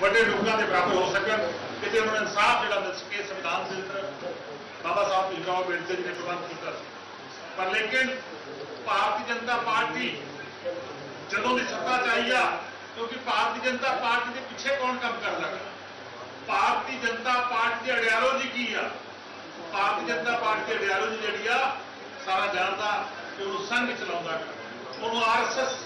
ਵੱਡੇ ਲੋਕਾਂ ਦੇ ਬਰਾਬਰ ਹੋ ਸਕਣ ਕਿਤੇ ਉਹਨਾਂ ਨੂੰ ਇਨਸਾਫ ਜਿਹੜਾ ਮਿਲ ਸਕੇ ਸੰਵਿਧਾਨ ਦੇ ਅੰਦਰ, ਬਾਬਾ ਸਾਹਿਬ ਭੀਮਰਾਓ ਅੰਬੇਡਕਰ ਜੀ ਨੇ ਪ੍ਰਬੰਧ ਕੀਤਾ ਸੀ। ਪਰ ਲੇਕਿਨ ਭਾਰਤੀ ਜਨਤਾ ਪਾਰਟੀ ਜਦੋਂ ਦੀ ਸੱਤਾ 'ਚ ਆਈ ਆ, ਕਿਉਂਕਿ ਭਾਰਤੀ ਜਨਤਾ ਪਾਰਟੀ ਦੇ ਪਿੱਛੇ ਕੌਣ ਕੰਮ ਕਰਦਾ ਹੈ ਭਾਰਤੀ ਜਨਤਾ ਪਾਰਟੀ ਦੀ ਆਈਡੀਓਲੋਜੀ ਕੀ ਆ? ਭਾਰਤੀ ਜਨਤਾ ਪਾਰਟੀ ਦੀ ਆਈਡੀਓਲੋਜੀ ਜਿਹੜੀ ਆ, ਸਾਰਾ ਜਾਣਦਾ ਕਿ ਉਹਨੂੰ ਸੰਘ ਚਲਾਉਂਦਾ। ਹੈ। ਉਹਨੂੰ ਆਰਐਸਐਸ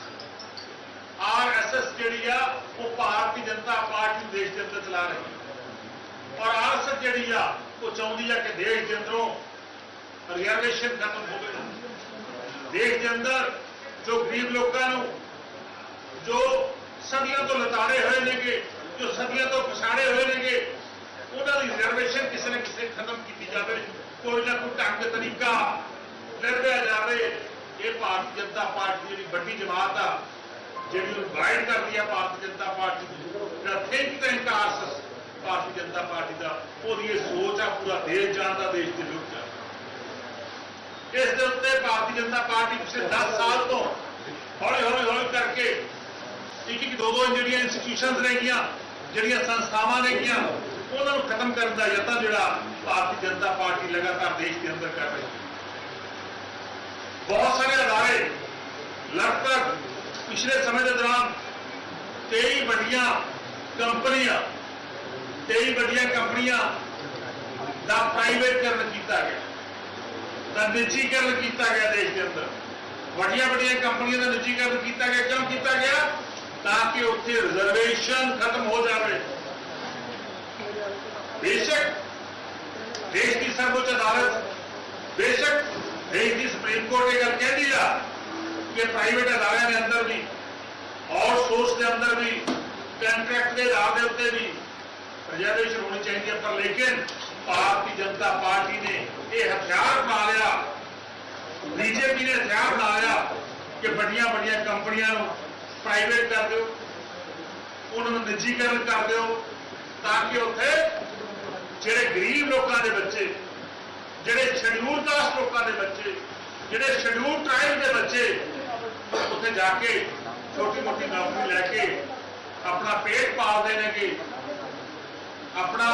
ਆਰਐਸਐਸ ਜਿਹੜੀ ਆ, ਉਹ ਭਾਰਤੀ ਜਨਤਾ ਪਾਰਟੀ ਨੂੰ ਦੇਸ਼ ਦੇ ਅੰਦਰ ਚਲਾ ਰਹੀ ਹੈ। ਔਰ ਆਰਐਸਐਸ ਜਿਹੜੀ ਆ, ਉਹ ਚਾਹੁੰਦੀ ਆ ਕਿ ਦੇਸ਼ ਦੇ ਅੰਦਰੋਂ ਰਿਜ਼ਰਵੇਸ਼ਨ ਖਤਮ ਹੋਵੇ। ਦੇਸ਼ ਦੇ ਅੰਦਰ ਜੋ ਗਰੀਬ ਲੋਕਾਂ ਨੂੰ, ਜੋ ਸਦੀਆਂ ਤੋਂ ਲਤਾੜੇ ਹੋਏ ਨੇਗੇ, ਜੋ ਸਦੀਆਂ ਤੋਂ ਪਛਾੜੇ ਹੋਏ ਨੇਗੇ, ਉਹਨਾਂ ਦੀ ਰਿਜ਼ਰਵੇਸ਼ਨ ਕਿਸੇ ਨਾ ਕਿਸੇ ਖਤਮ ਕੀਤੀ ਜਾਵੇ। ਕੋਈ ਨਾ ਕੋਈ ਢੰਗ ਤਰੀਕਾ ਲੱਭਿਆ ਜਾਵੇ। ਇਹ ਭਾਰਤੀ ਜਨਤਾ ਪਾਰਟੀ ਦੀ ਜਿਹੜੀ ਵੱਡੀ ਜਮਾਤ ਆ ਜਿਹੜੀ ਗਾਈਡ ਕਰਦੀ ਆ ਭਾਰਤੀ ਜਨਤਾ ਪਾਰਟੀ ਦੀ think tank RSS Bharatiya Janata Party ਦਾ, ਉਹਦੀ ਇਹ ਸੋਚ ਆ, ਪੂਰਾ ਦੇਸ਼ ਜਾਣਦਾ ਦੇਸ਼ ਦੇ ਲੋਕ ਜਾਣਦੇ ਇਸ ਦੇ ਉੱਤੇ ਭਾਰਤੀ ਜਨਤਾ ਪਾਰਟੀ ਪਿਛਲੇ 10 ਸਾਲ ਤੋਂ ਹੌਲੀ ਹੌਲੀ ਹੌਲੀ ਕਰਕੇ ਇੱਕ ਇੱਕ ਦੋ ਦੋ ਜਿਹੜੀਆਂ ਇੰਸਟੀਟਿਊਸ਼ਨਸ ਰਹਿਗੀਆਂ ਜਿਹੜੀਆਂ ਸੰਸਥਾਵਾਂ ਰਹਿਗੀਆਂ ਉਹਨਾਂ ਨੂੰ ਖਤਮ ਕਰਨ ਦਾ ਯਤਨ ਜਿਹੜਾ ਭਾਰਤੀ ਜਨਤਾ ਪਾਰਟੀ ਲਗਾਤਾਰ ਦੇਸ਼ ਦੇ ਅੰਦਰ ਕਰ ਰਹੀ ਹੈ। ਬਹੁਤ ਸਾਰੇ ਅਦਾਰੇ ਲਗਭਗ ਪਿਛਲੇ ਸਮੇਂ ਦੇ ਦੌਰਾਨ 23 ਵੱਡੀਆਂ ਕੰਪਨੀਆਂ 23 ਵੱਡੀਆਂ ਕੰਪਨੀਆਂ ਦਾ ਪ੍ਰਾਈਵੇਟਕਰਨ ਕੀਤਾ ਗਿਆ। ਦਾ ਨਿੱਜੀਕਰਨ ਕੀਤਾ ਗਿਆ ਦੇਸ਼ ਦੇ ਅੰਦਰ। ਵੱਡੀਆਂ ਵੱਡੀਆਂ ਕੰਪਨੀਆਂ ਦਾ ਨਿੱਜੀਕਰਨ ਕੀਤਾ ਗਿਆ। ਕਿਉਂ ਕੀਤਾ ਗਿਆ? ਤਾਂ ਕਿ ਉੱਥੇ ਰਿਜ਼ਰਵੇਸ਼ਨ ਖਤਮ ਹੋ ਜਾਵੇ। ਬੇਸ਼ੱਕ ਦੇਸ਼ ਦੀ ਸਰਵਉੱਚ ਅਦਾਲਤ, ਬੇਸ਼ੱਕ ਦੇਸ਼ ਦੀ ਸੁਪਰੀਮ ਕੋਰਟ ਇਹ ਗੱਲ ਕਹਿੰਦੀ ਆ ਕਿ ਪ੍ਰਾਈਵੇਟ ਅਦਾਰਿਆਂ ਦੇ ਅੰਦਰ ਵੀ ਆਊਟਸੋਰਸ ਦੇ ਅੰਦਰ ਵੀ ਕੰਟਰੈਕਟ ਦੇ ਆਧਾਰ ਦੇ ਉੱਤੇ ਵੀ ਰਿਜ਼ਰਵੇਸ਼ਨ ਹੋਣੀ ਚਾਹੀਦੀ ਹੈ। ਪਰ ਲੇਕਿਨ ਭਾਰਤੀ ਜਨਤਾ ਪਾਰਟੀ ਨੇ ਇਹ ਹਥਿਆਰ ਬਣਾ ਲਿਆ। ਬੀਜੇਪੀ ਨੇ ਹਥਿਆਰ ਬਣਾ ਲਿਆ ਕਿ ਵੱਡੀਆਂ ਵੱਡੀਆਂ ਕੰਪਨੀਆਂ ਨੂੰ ਪ੍ਰਾਈਵੇਟ ਕਰ ਦਿਓ, ਉਹਨਾਂ ਨੂੰ ਨਿੱਜੀਕਰਨ ਕਰ ਦਿਓ ਤਾਂ ਕਿ ਉੱਥੇ ਜਿਹੜੇ ਗਰੀਬ ਲੋਕਾਂ ਦੇ ਬੱਚੇ, ਜਿਹੜੇ ਸ਼ਡਿਊਲ ਕਾਸਟ ਲੋਕਾਂ ਦੇ ਬੱਚੇ, ਜਿਹੜੇ ਸ਼ਡਿਊਲ ਟ੍ਰਾਈਬ ਦੇ ਬੱਚੇ ਉੱਥੇ ਜਾ ਕੇ ਛੋਟੀ ਮੋਟੀ ਨੌਕਰੀ ਲੈ ਕੇ ਆਪਣਾ ਪੇਟ ਪਾਲਦੇ ਨੇਗੇ। ਆਪਣਾ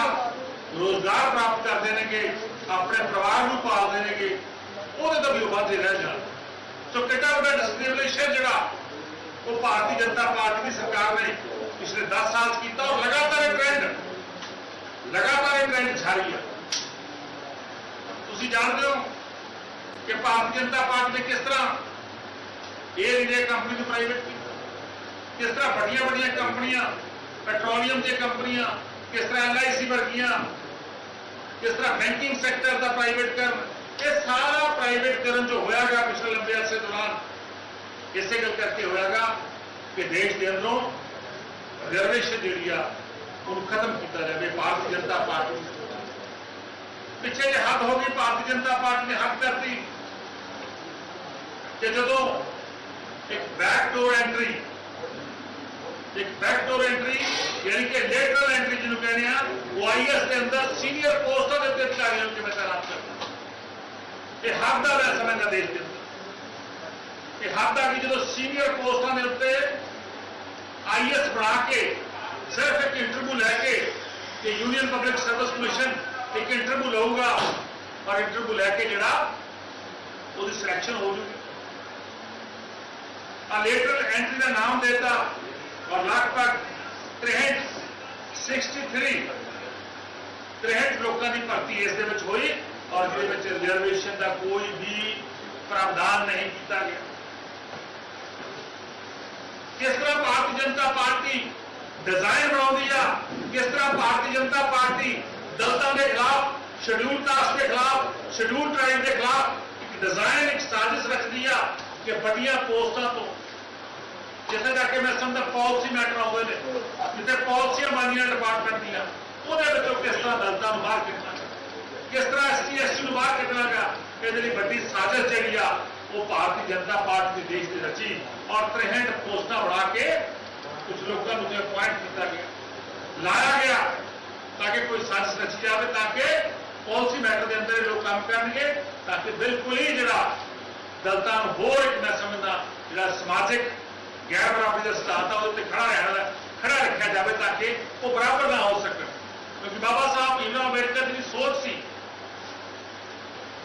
ਰੋਜ਼ਗਾਰ ਪ੍ਰਾਪਤ ਕਰਦੇ ਨੇਗੇ। ਆਪਣੇ ਪਰਿਵਾਰ ਨੂੰ ਪਾਲਦੇ ਨੇਗੇ। ਉਹਦੇ ਤੋਂ ਵੀ ਉਹ ਵਾਧੇ ਰਹਿ ਜਾਣ। ਸੋ ਕਿੱਡਾ ਵੱਡਾ ਡਿਸਕ੍ਰਿਮੀਨੇਸ਼ਨ ਜਿਹੜਾ, ਉਹ ਭਾਰਤੀ ਜਨਤਾ ਪਾਰਟੀ ਦੀ ਸਰਕਾਰ ਨੇ ਪਿਛਲੇ 10 ਸਾਲ 'ਚ ਕੀਤਾ ਔਰ ਲਗਾਤਾਰ ਇਹ ਟ੍ਰੈਂਡ ਲਗਾਤਾਰ ਇਹ ਟ੍ਰੈਂਡ ਜਾਰੀ ਹੈ ਤੁਸੀਂ ਜਾਣਦੇ ਹੋ ਕਿ ਭਾਰਤੀ ਜਨਤਾ ਪਾਰਟੀ ਨੇ ਕਿਸ ਤਰ੍ਹਾਂ 에ਅਰ ਇੰਡੀਆ ਕੰਪਨੀ ਨੂੰ ਪ੍ਰਾਈਵੇਟ ਕੀਤਾ ਕਿਸ ਤਰ੍ਹਾਂ ਵੱਡੀਆਂ ਵੱਡੀਆਂ ਕੰਪਨੀਆਂ ਪੈਟਰੋਲੀਅਮ ਦੀਆਂ ਕੰਪਨੀਆਂ ਕਿਸ ਤਰ੍ਹਾਂ ਐਲਆਈਸੀ ਵਰਗੀਆਂ, ਕਿਸ ਤਰ੍ਹਾਂ ਬੈਂਕਿੰਗ ਸੈਕਟਰ ਦਾ ਪ੍ਰਾਈਵੇਟ ਕਰਨ, ਇਹ ਸਾਰਾ ਪ੍ਰਾਈਵੇਟ ਕਰਨ ਜੋ ਹੋਇਆਗਾ ਪਿਛਲੇ ਲੰਬੇ ਅਰਸੇ ਦੌਰਾਨ, ਇਸੇ ਗੱਲ ਕਰਕੇ ਹੋਇਆਗਾ ਕਿ ਦੇਸ਼ ਦੇ ਅੰਦਰੋਂ ਰਿਜ਼ਰਵੇਸ਼ਨ ਜਿਹੜੀ ਆ, ਉਹਨੂੰ ਖਤਮ ਕੀਤਾ ਜਾਵੇ ਭਾਰਤੀ ਜਨਤਾ ਪਾਰਟੀ ਪਿੱਛੇ ਜੇ ਹੱਦ ਹੋ ਗਈ, ਭਾਰਤੀ ਜਨਤਾ ਪਾਰਟੀ ਨੇ ਹੱਦ ਕਰਤੀ ਕਿ ਜਦੋਂ ਇੱਕ ਬੈਕਡੋਰ ਐਂਟਰੀ ਇੱਕ ਬੈਕਡੋਰ ਐਂਟਰੀ ਯਾਨੀ ਕਿ ਲੇਟਰਲ ਐਂਟਰੀ ਜਿਹਨੂੰ ਕਹਿੰਦੇ ਆ, ਉਹ ਆਈਐਸ ਦੇ ਅੰਦਰ ਸੀਨੀਅਰ ਪੋਸਟਾਂ ਦੇ ਉੱਤੇ ਅਧਿਕਾਰੀਆਂ ਨੂੰ ਕਿਵੇਂ ਤਾਇਨਾਤ ਕਰਦਾ ਇਹ ਹੱਦ ਦਾ ਮੈਂ ਸਮਝਦਾ ਦੇਸ਼ ਦੇ ਅੰਦਰ। ਇਹ ਹੱਦ ਆ ਕਿ ਜਦੋਂ ਸੀਨੀਅਰ ਪੋਸਟਾਂ ਦੇ ਉੱਤੇ ਆਈਐਸ ਬਣਾ ਕੇ, ਸਿਰਫ ਇੱਕ ਇੰਟਰਵਿਊ ਲੈ ਕੇ ਕਿ ਯੂਨੀਅਨ ਪਬਲਿਕ ਸਰਵਿਸ ਕਮਿਸ਼ਨ ਇੱਕ ਇੰਟਰਵਿਊ ਲਊਗਾ, ਔਰ ਇੰਟਰਵਿਊ ਲੈ ਕੇ ਜਿਹੜਾ ਉਹਦੀ ਸਿਲੈਕਸ਼ਨ ਹੋ ਜੂਗੀ। ਆ ਲੇਟਰਲ ਐਂਟਰੀ ਦਾ ਨਾਮ ਦੇਤਾ ਔਰ ਲਗਭਗ 63 63 63 ਲੋਕਾਂ ਦੀ ਭਰਤੀ ਇਸ ਦੇ ਵਿੱਚ ਹੋਈ ਔਰ ਜਿਹਦੇ ਵਿੱਚ ਰਿਜ਼ਰਵੇਸ਼ਨ ਦਾ ਕੋਈ ਵੀ ਪ੍ਰਾਵਧਾਨ ਨਹੀਂ ਕੀਤਾ ਗਿਆ। ਕਿਸ ਤਰ੍ਹਾਂ ਭਾਰਤੀ ਜਨਤਾ ਪਾਰਟੀ ਡਿਜ਼ਾਈਨ ਬਣਾਉਂਦੀ ਆ? ਕਿਸ ਤਰ੍ਹਾਂ ਭਾਰਤੀ ਜਨਤਾ ਪਾਰਟੀ ਦਲਤਾਂ ਦੇ ਖਿਲਾਫ ਸ਼ਡਿਊਲ ਕਾਸਟ ਦੇ ਖਿਲਾਫ ਸ਼ਡਿਊਲ ਟ੍ਰਾਈਬ ਦੇ ਖਿਲਾਫ ਇੱਕ ਡਿਜ਼ਾਈਨ ਇੱਕ ਸਾਜ਼ਿਸ਼ ਰੱਖਦੀ ਆ ਕਿ ਵੱਡੀਆਂ ਪੋਸਟਾਂ ਤੋਂ ਜਿੱਥੇ ਜਾ ਮੈਂ ਸਮਝਦਾ ਪਾਲਿਸੀ ਮੈਟਰ ਆਉਂਦੇ ਨੇ, ਜਿੱਥੇ ਪਾਲਿਸੀਆਂ ਬਣਦੀਆਂ ਡਿਪਾਰਟਮੈਂਟ ਦੀਆਂ, ਉਹਦੇ ਵਿੱਚੋਂ ਕਿਸ ਤਰ੍ਹਾਂ ਦਲਤਾਂ ਨੂੰ ਬਾਹਰ ਕੱਢਣਾ ਕਿਸ ਤਰ੍ਹਾਂ ਐਸਟੀ ਐਸਟੀ ਨੂੰ ਬਾਹਰ ਕੱਢਣਾਗਾ ਇਹ ਜਿਹੜੀ ਵੱਡੀ ਸਾਜ਼ਿਸ਼ ਜਿਹੜੀ ਆ, ਉਹ ਭਾਰਤੀ ਜਨਤਾ ਪਾਰਟੀ ਦੇ ਦੇਸ਼ ਦੀ ਰਚੀ ਔਰ 63 ਪੋਸਟਾਂ ਬਣਾ ਕੇ ਕੁਝ ਲੋਕਾਂ ਨੂੰ ਤੇ ਅਪਾਇੰਟ ਕੀਤਾ ਗਿਆ। ਲਾਇਆ ਗਿਆ ਤਾਂ ਕਿ ਕੋਈ ਸਾਜ਼ਿਸ਼ ਰਚੀ ਜਾਵੇ, ਤਾਂ ਕਿ ਪਾਲਿਸੀ ਮੈਟਰ ਦੇ ਅੰਦਰ ਲੋਕ ਕੰਮ ਕਰਨਗੇ, ਤਾਂ ਕਿ ਬਿਲਕੁਲ ਹੀ ਜਿਹੜਾ ਦਲਤਾਂ ਨੂੰ ਹੋਰ ਇੱਕ ਮੈਂ ਸਮਝਦਾ ਜਿਹੜਾ ਸਮਾਜਿਕ ਗੈਰ ਬਰਾਬਰੀ ਦਾ ਸਿਧਾਂਤ ਆ ਉਹਦੇ ਖੜਾ ਰਹਿਣਾ ਖੜਾ ਰੱਖਿਆ ਜਾਵੇ ਤਾਂ ਕਿ ਉਹ ਬਰਾਬਰ ਨਾ ਹੋ ਸਕਣ ਕਿਉਂਕਿ ਬਾਬਾ ਸਾਹਿਬ ਭੀਮਰਾਓ ਅੰਬੇਡਕਰ ਦੀ ਸੋਚ ਸੀ,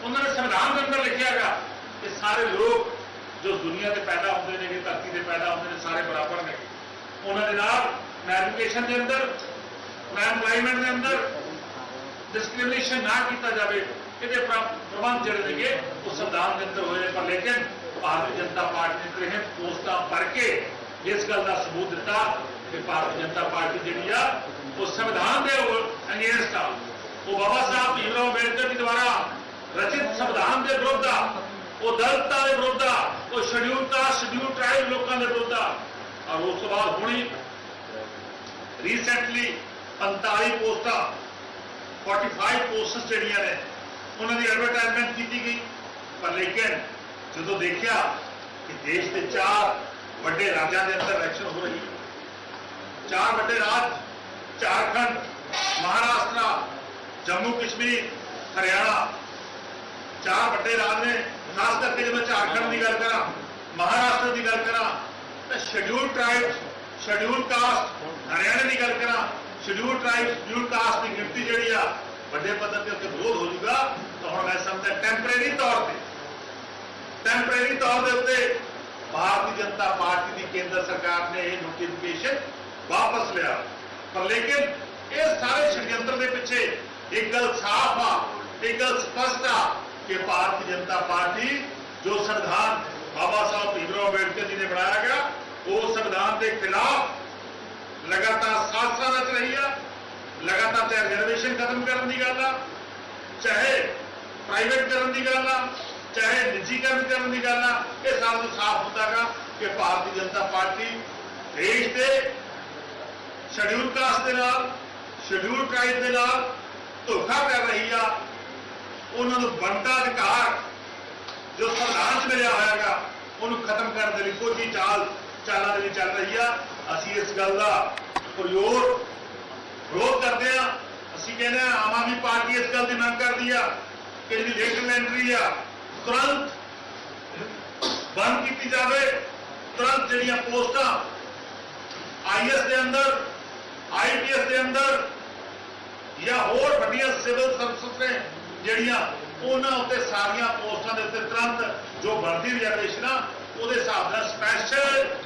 ਉਹਨਾਂ ਨੇ ਸੰਵਿਧਾਨ ਦੇ ਅੰਦਰ ਲਿਖਿਆ ਕਿ ਸਾਰੇ ਲੋਕ ਜੋ ਦੁਨੀਆ ਤੇ ਪੈਦਾ ਹੁੰਦੇ ਨੇ ਧਰਤੀ ਤੇ ਪੈਦਾ ਹੁੰਦੇ ਨੇ, ਸਾਰੇ ਬਰਾਬਰ ਨੇ ਉਹਨਾਂ ਦੇ ਨਾਲ ਨਾ ਐਜੂਕੇਸ਼ਨ ਦੇ ਅੰਦਰ ਨਾ ਐਮਪਲਾਇਮੈਂਟ ਦੇ ਅੰਦਰ ਡਿਸਕ੍ਰਿਮੀਨੇਸ਼ਨ ਨਾ ਕੀਤਾ ਜਾਵੇ ਇਹਦੇ ਪ੍ਰਬੰਧ ਜਿਹੜੇ ਨੇਗੇ, ਉਹ ਸੰਵਿਧਾਨ ਦੇ ਅੰਦਰ ਹੋਏ ਨੇ। ਪਰ ਲੇਕਿਨ ਭਾਰਤੀ ਜਨਤਾ ਪਾਰਟੀ ਨੇ ਇਹ ਪੋਸਟਾਂ ਭਰ ਕੇ ਇਸ ਗੱਲ ਦਾ ਸਬੂਤ ਦਿੱਤਾ ਕਿ ਭਾਰਤੀ ਜਨਤਾ ਪਾਰਟੀ ਜਿਹੜੀ ਆ, ਉਹ ਸੰਵਿਧਾਨ ਦੇ ਅਗੇਂਸਟ ਆ। ਉਹ ਬਾਬਾ ਸਾਹਿਬ ਭੀਮਰਾਓ ਅੰਬੇਡਕਰ ਜੀ ਦੁਆਰਾ ਰਚਿਤ ਸੰਵਿਧਾਨ ਦੇ ਵਿਰੁੱਧ ਆ। ਉਹ ਦਲਿਤਾਂ ਦੇ ਵਿਰੁੱਧ ਆ। ਉਹ ਸ਼ਡਿਊਲ ਕਾਸਟ ਸ਼ਡਿਊਲ ਟ੍ਰਾਈਬ ਲੋਕਾਂ ਦੇ ਵਿਰੁੱਧ ਆ। ਔਰ ਉਸ ਤੋਂ ਬਾਅਦ ਹੁਣੀ ਰੀਸੈਂਟਲੀ 45 ਪੋਸਟਾਂ 45 ਪੋਸਟਸ ਜਿਹੜੀਆਂ ਨੇ, ਉਹਨਾਂ ਦੀ ਐਡਵਰਟਾਈਜ਼ਮੈਂਟ ਕੀਤੀ ਗਈ। ਪਰ ਲੇਕਿਨ ਜਦੋਂ ਦੇਖਿਆ ਕਿ ਦੇਸ਼ ਦੇ ਚਾਰ ਵੱਡੇ ਰਾਜਾਂ ਦੇ ਅੰਦਰ ਇਲੈਕਸ਼ਨ ਹੋ ਰਹੀ ਹੈ। ਚਾਰ ਵੱਡੇ ਰਾਜ, ਝਾਰਖੰਡ, ਮਹਾਰਾਸ਼ਟਰ, ਜੰਮੂ ਕਸ਼ਮੀਰ, ਹਰਿਆਣਾ। ਚਾਰ ਵੱਡੇ ਰਾਜ ਨੇ। ਖਾਸ ਕਰਕੇ ਜੇ ਮੈਂ ਝਾਰਖੰਡ ਦੀ ਗੱਲ ਕਰਾਂ, ਮਹਾਰਾਸ਼ਟਰ ਦੀ ਗੱਲ ਕਰਾਂ, ਤਾਂ schedule tribe schedule caste Haryana ਦੀ ਗੱਲ ਕਰਾਂ ਸ਼ਡਿਊਲ ਟ੍ਰਾਈਬ ਸ਼ਡਿਊਲ ਕਾਸਟ ਦੀ ਗਿਣਤੀ ਜਿਹੜੀ ਆ, ਵੱਡੇ ਪੱਧਰ ਤੇ ਉੱਤੇ ਵਿਰੋਧ ਹੋ ਜਾਊਗਾ। ਤਾਂ ਹੁਣ ਮੈਂ ਸਮਝਦਾ ਟੈਂਪਰੇਰੀ ਟੈਂਪਰੇਰੀ ਤੌਰ ਦੇ ਉੱਤੇ, ਭਾਰਤੀ ਜਨਤਾ ਪਾਰਟੀ ਦੀ ਕੇਂਦਰ ਸਰਕਾਰ ਨੇ ਇਹ ਨੋਟੀਫਿਕੇਸ਼ਨ ਵਾਪਸ ਲਿਆ। ਪਰ ਲੇਕਿਨ ਇਹ ਸਾਰੇ ਸ਼ਡਿਅੰਤਰ ਦੇ ਪਿੱਛੇ ਇੱਕ ਗੱਲ ਸਾਫ਼ ਆ, ਇੱਕ ਗੱਲ ਸਪਸ਼ਟ ਆ ਕਿ ਭਾਰਤੀ ਜਨਤਾ ਪਾਰਟੀ ਜੋ ਸੰਵਿਧਾਨ ਬਾਬਾ ਸਾਹਿਬ ਭੀਮਰਾਓ ਅੰਬੇਡਕਰ ਜੀ ਨੇ ਬਣਾਇਆ ਗਿਆ, ਉਹ ਸੰਵਿਧਾਨ ਦੇ ਖਿਲਾਫ ਲਗਾਤਾਰ ਸਾਜ਼ਿਸ਼ਾਂ ਰਚ ਰਹੀ ਆ, ਲਗਾਤਾਰ ਚਾਹੇ ਰਿਜ਼ਰਵੇਸ਼ਨ ਖਤਮ ਕਰਨ ਦੀ ਗੱਲ ਆ, ਚਾਹੇ ਪ੍ਰਾਈਵੇਟ ਕਰਨ ਦੀ ਗੱਲ ਆ ਚਾਹੇ ਨਿੱਜੀਕਰਨ ਕਰਨ ਦੀ ਗੱਲ ਆ, ਇਹ ਸਾਰਾ ਨੂੰ ਸਾਫ਼ ਹੁੰਦਾਗਾ ਕਿ ਭਾਰਤੀ ਜਨਤਾ ਪਾਰਟੀ ਦੇਸ਼ ਦੇ ਸ਼ਡਿਊਲ ਕਾਸਟ ਦੇ ਨਾਲ ਸ਼ਡਿਊਲ ਟ੍ਰਾਈਬ ਦੇ ਨਾਲ ਧੋਖਾ ਕਰ ਰਹੀ ਆ। ਉਹਨਾਂ ਨੂੰ ਬਣਦਾ ਅਧਿਕਾਰ ਜੋ ਸੰਵਿਧਾਨ 'ਚ ਮਿਲਿਆ ਹੋਇਆਗਾ, ਉਹਨੂੰ ਖਤਮ ਕਰਨ ਦੇ ਲਈ ਕੋਈ ਚਾਲ, ਚਾਲਾਂ ਦੇ ਲਈ ਚੱਲ ਰਹੀ ਆ। ਅਸੀਂ ਇਸ ਗੱਲ ਦਾ ਪ੍ਰਯੋਗ ਵਿਰੋਧ ਕਰਦੇ ਆ। ਅਸੀਂ ਕਹਿੰਦੇ ਆ, ਆਮ ਆਦਮੀ ਪਾਰਟੀ ਇਸ ਗੱਲ ਦੀ ਮੰਗ ਕਰਦੀ ਆ ਕਿ ਜਿਹੜੀ ਲੇਟਰ ਐਂਟਰੀ ਆ ਤੁਰੰਤ ਬੰਦ ਕੀਤੀ ਜਾਵੇ। ਤੁਰੰਤ ਜਿਹੜੀਆਂ ਪੋਸਟਾਂ ਆਈਐਸ ਦੇ ਅੰਦਰ ਆਈਪੀਐਸ ਦੇ ਅੰਦਰ ਜਾਂ ਹੋਰ ਵੱਡੀਆਂ ਸਿਵਲ ਸਰਵਿਸ ਨੇ ਜਿਹੜੀਆਂ ਉਹਨਾਂ ਉੱਤੇ ਸਾਰੀਆਂ ਪੋਸਟਾਂ ਦੇ ਉੱਤੇ ਤੁਰੰਤ ਜੋ ਬਣਦੀ ਰਿਜ਼ਰਵੇਸ਼ਨ ਆ, ਉਹਦੇ ਹਿਸਾਬ ਨਾਲ ਸਪੈਸ਼ਲ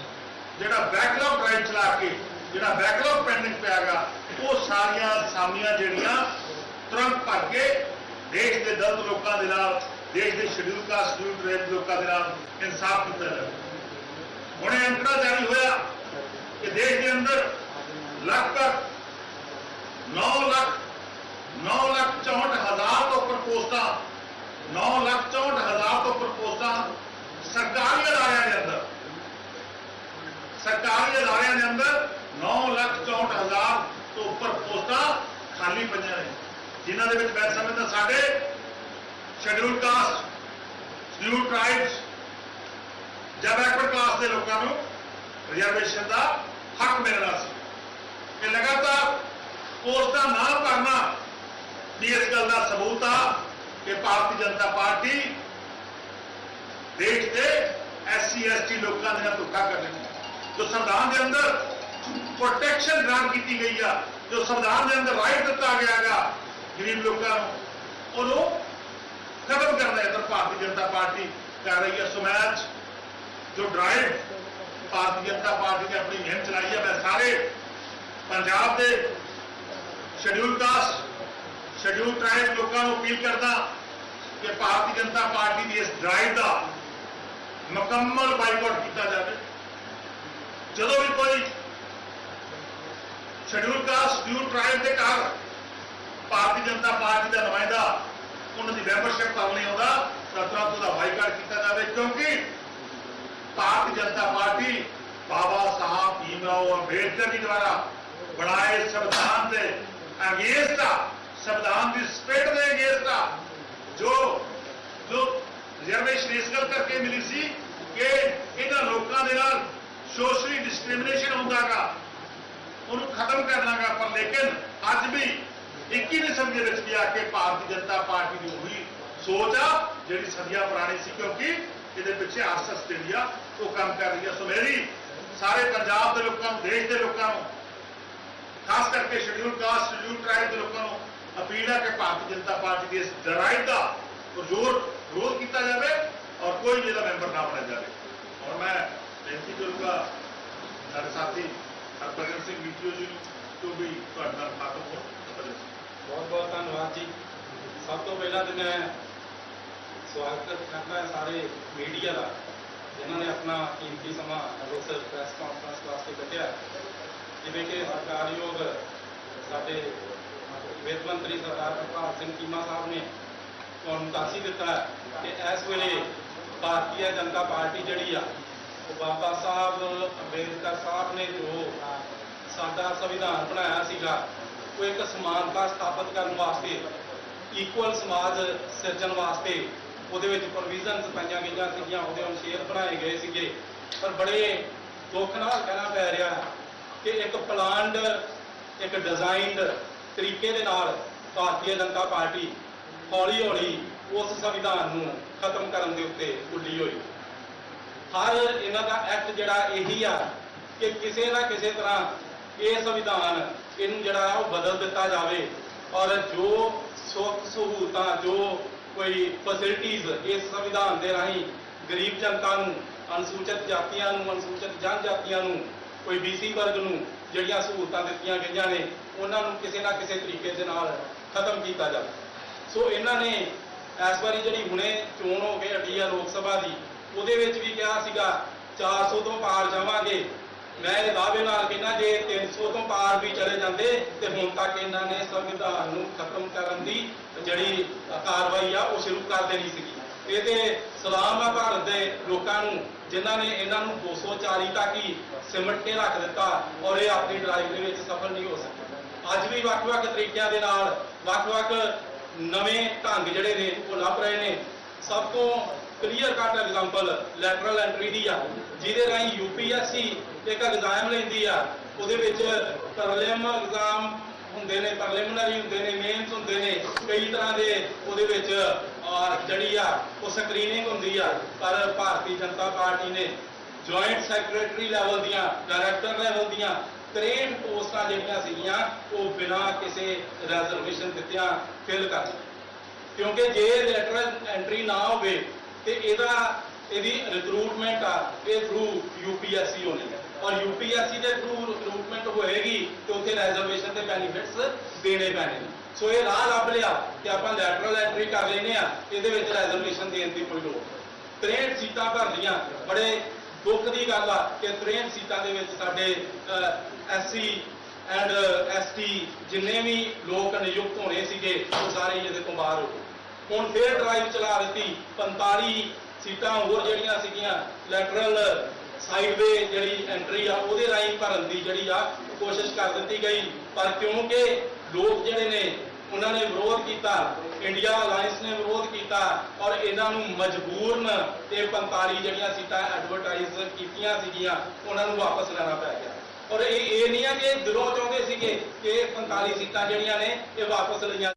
ਜਿਹੜਾ ਬੈਕਲੌਗ ਡਰਾਈਵ ਚਲਾ ਕੇ, ਜਿਹੜਾ ਬੈਕਲੌਗ ਪੈਂਡਿੰਗ ਪਿਆਗਾ ਉਹ ਸਾਰੀਆਂ ਸਾਮੀਆਂ ਜਿਹੜੀਆਂ ਤੁਰੰਤ ਭਰ ਕੇ ਦੇਸ਼ ਦੇ ਦਲਿਤ ਲੋਕਾਂ ਦੇ ਨਾਲ ਦੇਸ਼ ਦੇ ਸ਼ਡਿਊਲ ਕਾਸਟ ਸ਼ਡਿਊਲ ਟ੍ਰਾਈਬ ਲੋਕਾਂ ਦੇ ਨਾਲ ਇਨਸਾਫ ਕੀਤਾ ਜਾਵੇ। ਹੁਣੇ ਅੰਕੜਾ ਜਾਰੀ ਹੋਇਆ ਕਿ ਦੇਸ਼ ਦੇ ਅੰਦਰ ਲਗਭਗ 9 ਲੱਖ 9 ਲੱਖ 64 ਹਜ਼ਾਰ ਤੋਂ ਉੱਪਰ ਪੋਸਟਾਂ 9 ਲੱਖ 64 ਹਜ਼ਾਰ ਤੋਂ ਉੱਪਰ ਪੋਸਟਾਂ ਸਰਕਾਰੀ ਅਦਾਰਿਆਂ ਦੇ ਅੰਦਰ। ਸਰਕਾਰੀ ਅਦਾਰਿਆਂ ਦੇ ਅੰਦਰ 9 ਲੱਖ 64 ਹਜ਼ਾਰ ਤੋਂ ਉੱਪਰ ਪੋਸਟਾਂ ਖਾਲੀ ਪਈਆਂ ਨੇ। ਜਿਨ੍ਹਾਂ ਦੇ ਵਿੱਚ ਮੈਂ ਸਮਝਦਾ ਸਾਡੇ ਸ਼ਡਿਊਲ ਕਾਸਟ ਸ਼ਡਿਊਲ ਟ੍ਰਾਈਬਸ ਜਾਂ ਬੈਕਵਰਡ ਕਲਾਸ ਦੇ ਲੋਕਾਂ ਨੂੰ ਰਿਜ਼ਰਵੇਸ਼ਨ ਦਾ ਹੱਕ ਮਿਲਣਾ ਸੀ। ਇਹ ਲਗਾਤਾਰ ਪੋਸਟਾਂ ਨਾ ਭਰਨਾ ਵੀ ਇਸ ਗੱਲ ਦਾ ਸਬੂਤ ਆ ਕਿ ਭਾਰਤੀ ਜਨਤਾ ਪਾਰਟੀ ਦੇਸ਼ ਦੇ ਐਸਸੀ ਐਸਟੀ ਲੋਕਾਂ ਦੇ ਨਾਲ ਧੋਖਾ ਕਰ ਰਹੀ ਜੋ ਸੰਵਿਧਾਨ ਦੇ ਅੰਦਰ ਪ੍ਰੋਟੈਕਸ਼ਨ ਗ੍ਰਾਂਟ ਕੀਤੀ ਗਈ ਆ, ਜੋ ਸੰਵਿਧਾਨ ਦੇ ਅੰਦਰ ਰਾਈਟ ਦਿੱਤਾ ਗਿਆਗਾ, ਗਰੀਬ ਲੋਕਾਂ ਨੂੰ, ਉਹਨੂੰ ਖਤਮ ਕਰਨਾ ਹੈ ਤਾਂ ਭਾਰਤੀ ਜਨਤਾ ਪਾਰਟੀ। ਕਰ ਰਹੀ ਹੈ ਸੋ ਜੋ ਡਰਾਈਵ ਭਾਰਤੀ ਜਨਤਾ ਪਾਰਟੀ ਨੇ ਆਪਣੀ ਮੁਹਿੰਮ ਚਲਾਈ ਹੈ, ਮੈਂ ਸਾਰੇ ਪੰਜਾਬ ਦੇ ਸ਼ਡਿਊਲ ਕਾਸਟ ਸ਼ਡਿਊਲ ਟ੍ਰਾਈਬ ਲੋਕਾਂ ਨੂੰ ਅਪੀਲ ਕਰਦਾ ਕਿ ਭਾਰਤੀ ਜਨਤਾ ਪਾਰਟੀ ਦੀ ਇਸ ਡਰਾਈਵ ਦਾ ਮੁਕੰਮਲ ਬਾਈਕਾਟ ਕੀਤਾ ਜਾਵੇ। ਜਦੋਂ ਵੀ ਕੋਈ ਸ਼ਡਿਊਲ ਕਾਸਟ ਸ਼ਡਿਊਲ ਟ੍ਰਾਈਬ ਦੇ ਘਰ ਭਾਰਤੀ ਜਨਤਾ ਪਾਰਟੀ ਦਾ ਨੁਮਾਇੰਦਾ ਦੀ ਮੈਂਬਰਸ਼ਿਪ ਕਰਨ ਲਈ ਆਉਂਦਾ, ਤਾਂ ਤੁਰੰਤ ਬਾਈਕਾਟ ਕੀਤਾ ਜਾਵੇ, ਕਿਉਂਕਿ ਭਾਰਤੀ ਜਨਤਾ ਪਾਰਟੀ ਬਾਬਾ ਸਾਹਿਬ ਭੀਮਰਾਓ ਅੰਬੇਡਕਰ ਜੀ ਦੁਆਰਾ ਬਣਾਏ ਸੰਵਿਧਾਨ ਦੇ ਅਗੇਂਸਟ ਆ ਸੰਵਿਧਾਨ ਦੀ ਸਪਿਰਿਟ ਦੇ ਅਗੇਂਸਟ ਆ ਜੋ ਜੋ ਰਿਜ਼ਰਵੇਸ਼ਨ ਇਸ ਗੱਲ ਕਰਕੇ ਮਿਲੀ ਸੀ ਕਿ ਇਹਨਾਂ ਲੋਕਾਂ ਦੇ ਨਾਲ ਸੋਸ਼ਲੀ ਡਿਸਕ੍ਰਿਮੀਨੇਸ਼ਨ ਹੁੰਦਾਗਾ ਉਹਨੂੰ ਖਤਮ ਕਰਨਾਗਾ ਪਰ ਲੇਕਿਨ ਅੱਜ ਵੀ 21ਵੀਂ ਸਦੀ ਦੇ ਵਿੱਚ ਵੀ ਆ ਕੇ ਭਾਰਤੀ ਜਨਤਾ ਪਾਰਟੀ ਦੀ ਉਹੀ ਸੋਚ ਆ, ਜਿਹੜੀ ਸਦੀਆਂ ਪੁਰਾਣੀ ਸੀ, ਕਿਉਂਕਿ ਇਹਦੇ ਪਿੱਛੇ ਆਰਐਸਐਸ ਜਿਹੜੀ ਆ, ਉਹ ਕੰਮ ਕਰ ਰਹੀ ਆ। ਸੋ ਮੇਰੀ ਸਾਰੇ ਪੰਜਾਬ ਦੇ ਲੋਕਾਂ ਨੂੰ, ਦੇਸ਼ ਦੇ ਲੋਕਾਂ ਨੂੰ ਕਰਕੇ ਸ਼ਡਿਊਲ ਕਾਸਟ ਸ਼ਡਿਊਲ ਟ੍ਰਾਈਬ ਦੇ ਲੋਕਾਂ ਨੂੰ ਅਪੀਲ ਹੈ ਕਿ ਭਾਰਤੀ ਜਨਤਾ ਪਾਰਟੀ ਦੀ ਇਸ ਲੜਾਈ ਦਾ ਜ਼ੋਰ ਵਿਰੋਧ ਕੀਤਾ ਜਾਵੇ ਔਰ ਕੋਈ ਵੀ ਇਹਦਾ ਮੈਂਬਰ ਨਾ ਬਣਿਆ ਜਾਵੇ। ਔਰ ਮੈਂ ਬੇਨਤੀ ਕਰੂੰਗਾ ਸਾਡੇ ਸਾਥੀ ਹਰਭਜਨ ਸਿੰਘ ਵੀਡੀਓ ਜੀ ਨੂੰ ਜੋ ਵੀ ਤੁਹਾਡੇ ਨਾਲ ਖਾਤਮ ਹੋ ਬਹੁਤ ਬਹੁਤ ਧੰਨਵਾਦ ਜੀ। ਸਭ ਤੋਂ ਪਹਿਲਾਂ ਤੇ ਮੈਂ ਸਵਾਗਤ ਕਰਦਾ ਸਾਰੇ ਮੀਡੀਆ ਦਾ, ਜਿਨ੍ਹਾਂ ਨੇ ਆਪਣਾ ਕੀਮਤੀ ਸਮਾਂ ਇਸ ਪ੍ਰੈਸ ਕਾਨਫਰੰਸ ਵਾਸਤੇ ਕੱਢਿਆ। ਜਿਵੇਂ ਕਿ ਸਰਕਾਰਯੋਗ ਸਾਡੇ ਵਿੱਤ ਮੰਤਰੀ ਸਰਦਾਰ ਪ੍ਰਭਾਤ ਸਿੰਘ ਚੀਮਾ ਸਾਹਿਬ ਨੇ ਤੁਹਾਨੂੰ ਦੱਸ ਦਿੱਤਾ ਕਿ ਇਸ ਵੇਲੇ ਭਾਰਤੀ ਜਨਤਾ ਪਾਰਟੀ ਜਿਹੜੀ ਆ, ਉਹ ਬਾਬਾ ਸਾਹਿਬ ਅੰਬੇਦਕਰ ਸਾਹਿਬ ਨੇ ਜੋ ਸਾਡਾ ਸੰਵਿਧਾਨ ਬਣਾਇਆ ਸੀਗਾ ਉਹ ਇੱਕ ਸਮਾਨਤਾ ਸਥਾਪਿਤ ਕਰਨ ਵਾਸਤੇ ਇਕੁਅਲ ਸਮਾਜ ਸਿਰਜਣ ਵਾਸਤੇ ਉਹਦੇ ਵਿੱਚ ਪ੍ਰੋਵੀਜ਼ਨਸ ਪਾਈਆਂ ਗਈਆਂ ਸੀਗੀਆਂ, ਉਹਦੇ ਅਨੁਸ਼ੇਰ ਬਣਾਏ ਗਏ ਸੀਗੇ। ਪਰ ਬੜੇ ਦੁੱਖ ਨਾਲ ਕਹਿਣਾ ਪੈ ਰਿਹਾ ਕਿ ਇੱਕ ਪਲਾਨਡ ਇੱਕ ਡਿਜ਼ਾਈਨਡ ਤਰੀਕੇ ਦੇ ਨਾਲ ਭਾਰਤੀ ਜਨਤਾ ਪਾਰਟੀ ਹੌਲੀ ਹੌਲੀ ਉਸ ਸੰਵਿਧਾਨ ਨੂੰ ਖਤਮ ਕਰਨ ਦੇ ਉੱਤੇ ਉੱਡੀ ਹੋਈ। ਹਰ ਇਹਨਾਂ ਦਾ ਐਕਟ ਜਿਹੜਾ ਇਹੀ ਆ ਕਿ ਕਿਸੇ ਨਾ ਕਿਸੇ ਤਰ੍ਹਾਂ ਇਹ ਸੰਵਿਧਾਨ ਇਹਨੂੰ ਜਿਹੜਾ ਉਹ ਬਦਲ ਦਿੱਤਾ ਜਾਵੇ। ਔਰ ਜੋ ਸੁੱਖ ਸਹੂਲਤਾਂ, ਜੋ ਕੋਈ ਫੈਸਿਲਿਟੀਆਂ ਇਸ ਸੰਵਿਧਾਨ ਦੇ ਰਾਹੀਂ ਗਰੀਬ ਜਨਤਾ ਨੂੰ, ਅਨੁਸੂਚਿਤ ਜਾਤੀਆਂ ਨੂੰ, ਅਨੁਸੂਚਿਤ ਜਨਜਾਤੀਆਂ ਨੂੰ, ਕੋਈ ਬੀਸੀ ਵਰਗ ਨੂੰ ਜਿਹੜੀਆਂ ਸਹੂਲਤਾਂ ਦਿੱਤੀਆਂ ਗਈਆਂ ਨੇ, ਉਹਨਾਂ ਨੂੰ ਕਿਸੇ ਨਾ ਕਿਸੇ ਤਰੀਕੇ ਦੇ ਨਾਲ ਖਤਮ ਕੀਤਾ ਜਾਵੇ। ਸੋ ਇਹਨਾਂ ਨੇ ਇਸ ਵਾਰੀ ਜਿਹੜੀ ਹੁਣੇ ਚੋਣ ਹੋ ਕੇ ਹਟੀ ਆ ਲੋਕ ਸਭਾ ਦੀ, ਉਹਦੇ ਵਿੱਚ ਵੀ ਕਿਹਾ ਸੀਗਾ 400 ਤੋਂ ਪਾਰ ਜਾਵਾਂਗੇ। ਮੈਂ ਇਹ ਦਾਅਵੇ ਨਾਲ ਕਹਿੰਦਾ ਜੇ 300 ਤੋਂ ਪਾਰ ਵੀ ਚਲੇ ਜਾਂਦੇ, ਤੇ ਹੁਣ ਤੱਕ ਇਹਨਾਂ ਨੇ ਸੰਵਿਧਾਨ ਨੂੰ ਖਤਮ ਕਰਨ ਦੀ ਜਿਹੜੀ ਕਾਰਵਾਈ ਆ, ਉਹ ਸ਼ੁਰੂ ਕਰ ਦੇਣੀ ਸੀਗੀ। ਇਹ ਤੇ ਸਲਾਮ ਆ ਭਾਰਤ ਦੇ ਲੋਕਾਂ ਨੂੰ, ਜਿਨ੍ਹਾਂ ਨੇ ਇਹਨਾਂ ਨੂੰ 240 ਤੱਕ ਹੀ ਸਿਮਟ ਕੇ ਰੱਖ ਦਿੱਤਾ ਔਰ ਇਹ ਆਪਣੀ ਡਰਾਈਵ ਦੇ ਵਿੱਚ ਸਫਲ ਨਹੀਂ ਹੋ ਸਕੇ। ਅੱਜ ਵੀ ਵੱਖ-ਵੱਖ ਤਰੀਕਿਆਂ ਦੇ ਨਾਲ ਵੱਖ-ਵੱਖ ਨਵੇਂ ਢੰਗ ਜਿਹੜੇ ਨੇ, ਉਹ ਲੱਭ ਰਹੇ ਨੇ। ਸਭ ਤੋਂ clear cut example lateral entry ਦੀ ਆ, ਜਿਹਦੇ ਰਾਹੀਂ ਯੂਪੀਐਸਸੀ ਇੱਕ ਐਗਜ਼ਾਮ ਲੈਂਦੀ ਆ। ਉਹਦੇ ਵਿੱਚ ਪ੍ਰਲਿਮ ਐਗਜ਼ਾਮ ਹੁੰਦੇ ਨੇ ਪ੍ਰੀਲਿਮਿਨਰੀ ਹੁੰਦੇ ਨੇ, ਮੇਨਸ ਹੁੰਦੇ ਨੇ, ਕਈ ਤਰ੍ਹਾਂ ਦੇ ਉਹਦੇ ਵਿੱਚ ਜਿਹੜੀ ਆ, ਉਹ ਸਕਰੀਨਿੰਗ ਹੁੰਦੀ ਆ। ਪਰ ਭਾਰਤੀ ਜਨਤਾ ਪਾਰਟੀ ਨੇ ਜੁਆਇੰਟ ਸੈਕਟਰੀ ਲੈਵਲ ਦੀਆਂ ਡਾਇਰੈਕਟਰ ਲੈਵਲ ਦੀਆਂ 63 ਪੋਸਟਾਂ ਜਿਹੜੀਆਂ ਸੀਗੀਆਂ, ਉਹ ਬਿਨਾਂ ਕਿਸੇ ਰਿਜ਼ਰਵੇਸ਼ਨ ਦਿੱਤਿਆਂ ਫਿਲ ਕਰ ਕਿਉਂਕਿ ਜੇ ਲੈਟਰਲ ਐਂਟਰੀ ਨਾ ਹੋਵੇ, ਤੇ ਇਹਦਾ, ਇਹਦੀ ਰਿਕਰੂਟਮੈਂਟ ਆ, ਇਹ ਥਰੂ ਯੂਪੀਐਸਸੀ ਹੋਣੀ ਹੈ ਔਰ ਯੂਪੀਐਸਸੀ ਦੇ ਥਰੂ ਰਿਕਰੂਟਮੈਂਟ ਹੋਏਗੀ ਤੇ ਉੱਥੇ ਰਿਜ਼ਰਵੇਸ਼ਨ ਦੇ ਬੈਨੀਫਿਟਸ ਦੇਣੇ ਪੈਣੇ ਨੇ ਸੋ ਇਹ ਰਾਹ ਲੱਭ ਲਿਆ ਕਿ ਆਪਾਂ ਲੈਟਰਲ ਐਂਟਰੀ ਕਰ ਲੈਨੇ ਆ ਇਹਦੇ ਵਿੱਚ ਰਿਜ਼ਰਵੇਸ਼ਨ ਦੇਣ ਦੀ ਕੋਈ ਲੋੜ ਨਹੀਂ। 63 ਸੀਟਾਂ ਭਰ ਲੀਆਂ ਬੜੇ ਦੁੱਖ ਦੀ ਗੱਲ ਆ ਕਿ 63 ਸੀਟਾਂ ਦੇ ਵਿੱਚ ਸਾਡੇ ਐਸਸੀ ਐਂਡ ਐਸਟੀ ਜਿੰਨੇ ਵੀ ਲੋਕ ਨਿਯੁਕਤ ਹੋਣੇ ਸੀਗੇ, ਉਹ ਸਾਰੇ ਹੀ ਇਹਦੇ ਤੋਂ ਬਾਹਰ ਹੋ ਗਏ। ਹੁਣ ਫੇਰ ਡਰਾਈਵ ਚਲਾ ਦਿੱਤੀ 45 ਸੀਟਾਂ ਹੋਰ ਜਿਹੜੀਆਂ ਸੀਗੀਆਂ ਲੈਟਰਲ ਸਾਈਡਵੇ ਜਿਹੜੀ ਐਂਟਰੀ ਆ, ਉਹਦੇ ਰਾਹੀਂ ਭਰਨ ਦੀ ਜਿਹੜੀ ਆ ਕੋਸ਼ਿਸ਼ ਕਰ ਦਿੱਤੀ ਗਈ। ਪਰ ਕਿਉਂਕਿ ਲੋਕ ਜਿਹੜੇ ਨੇ, ਉਹਨਾਂ ਨੇ ਵਿਰੋਧ ਕੀਤਾ ਇੰਡੀਆ ਅਲਾਈਅੰਸ ਨੇ ਵਿਰੋਧ ਕੀਤਾ ਔਰ ਇਹਨਾਂ ਨੂੰ ਮਜਬੂਰਨ ਇਹ 45 ਜਿਹੜੀਆਂ ਸੀਟਾਂ ਐਡਵਰਟਾਈਜ਼ ਕੀਤੀਆਂ ਸੀਗੀਆਂ, ਉਹਨਾਂ ਨੂੰ ਵਾਪਸ ਲੈਣਾ ਪੈ ਗਿਆ। ਔਰ ਇਹ ਇਹ ਨਹੀਂ ਆ ਕਿ ਦਿਲੋਂ ਚਾਹੁੰਦੇ ਸੀਗੇ ਕਿ ਇਹ 45 ਸੀਟਾਂ ਜਿਹੜੀਆਂ ਨੇ, ਇਹ ਵਾਪਸ ਲਈਆਂ